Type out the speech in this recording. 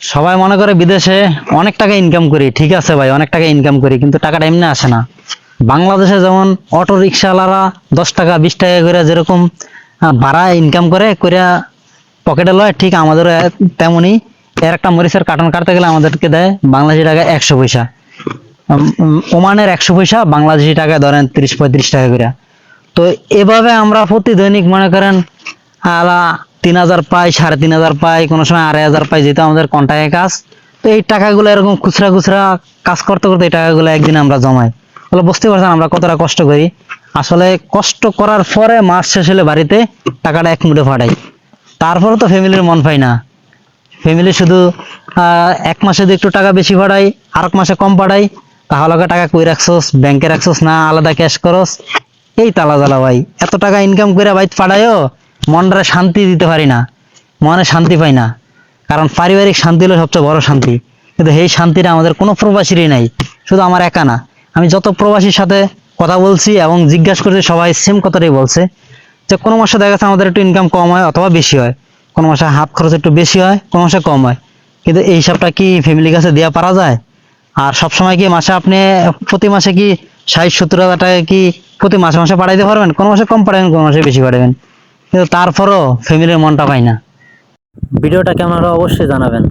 সবাই মনে করে বিদেশে অনেক টাকা ইনকাম করি। ঠিক আছে ভাই, অনেক টাকা ইনকাম করি, কিন্তু টাকাটা এমনি আসে না। বাংলাদেশে যেমন অটো রিক্সাওয়ালারা দশ টাকা, বিশ টাকা করে যেরকম ভাড়া ইনকাম করে করে পকেটে লয়, ঠিক আমাদেরও তেমনই। এর একটা মরিচের কার্টন কাটতে গেলে আমাদেরকে দেয় বাংলাদেশি টাকা একশো পয়সা। ওমানের একশো পয়সা, বাংলাদেশি টাকায় ধরেন তিরিশ পঁয়ত্রিশ টাকা করে তো এভাবে আমরা প্রতি দৈনিক মনে করেন আলা তিন হাজার পাই সাড়ে তিন হাজার পাই কোনো সময় আড়াই হাজার পাই যেহেতু আমাদের কন্টাক্টে কাজ। তো এই টাকাগুলো এরকম খুচরা খুচরা কাজ করতে করতে এই টাকাগুলো একদিন আমরা জমাই। তাহলে বুঝতে পারছেন আমরা কতটা কষ্ট করি। আসলে কষ্ট করার পরে মাস শেষ হলে বাড়িতে টাকাটা এক মুঠে ফাটাই। তারপরে তো ফ্যামিলির মন পাই না। ফ্যামিলি শুধু এক মাসে যদি একটু টাকা বেশি পাঠাই আর এক মাসে কম পাঠাই তাহলে টাকা কই রাখছোস? ব্যাংকে রাখছোস না? আলাদা ক্যাশ করস এই তালা জ্বালা ভাই। এত টাকা ইনকাম করে বাইত পাঠায়ও মনটারে শান্তি দিতে পারি না, মনে শান্তি পাই না। কারণ পারিবারিক শান্তি হলো সবচেয়ে বড় শান্তি। কিন্তু এই শান্তিটা আমাদের কোনো প্রবাসীরই নাই, শুধু আমার একা না। আমি যত প্রবাসীর সাথে কথা বলছি এবং জিজ্ঞাসা করছি, সবাই সেম কথাটাই বলছে, যে কোনো মাসে দেখা যাচ্ছে আমাদের একটু ইনকাম কম হয় অথবা বেশি হয়। কোনো মাসে হাত খরচ একটু বেশি হয়, কোনো মাসে কম হয়। কিন্তু এই হিসাবটা কি ফ্যামিলির কাছে দেওয়া পারা যায়? আর সব সময় কি মাসে আপনি, প্রতি মাসে কি ষাট সত্তর হাজার টাকা কি প্রতি মাসে মাসে পাঠাইতে পারবেন? কোনো মাসে কম পাঠাবেন, কোনো মাসে বেশি পাঠাবেন। কিন্তু তারপরও ফ্যামিলির মনটা পাই না। ভিডিওটা কেমন হলো অবশ্যই জানাবেন।